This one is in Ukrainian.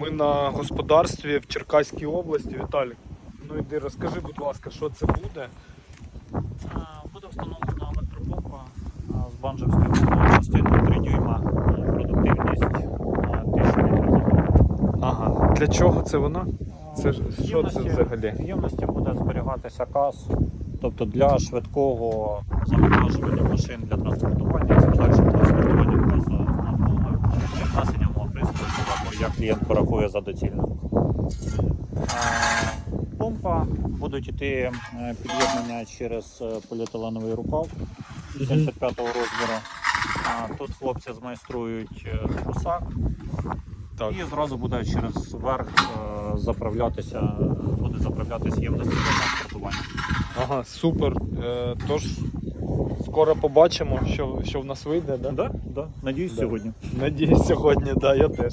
Ми на господарстві в Черкаській області. Віталік, ну йди розкажи, будь ласка, що це буде? Буде встановлена електропомпа з банжевською частиною 3 дюйма, продуктивність а, 1000 літрів. Ага. Для чого це вона? Це ж- що це взагалі? В ємності буде зберігатися каз, тобто для швидкого завантажування машин для транспортування як клієнт порахує за доцільне. Помпа будуть йти е, під'єднання через е, поліетиленовий рукав 75-го розміру. Тут хлопці змайструють е, гусак Так. і зразу буде через верх заправлятися, буде заправлятися ємності для транспортування. Ага, супер. Е, тож скоро побачимо, що, що в нас вийде, да? Да, да. Надіюсь, Да. сьогодні. Надіюсь, сьогодні, да, я теж.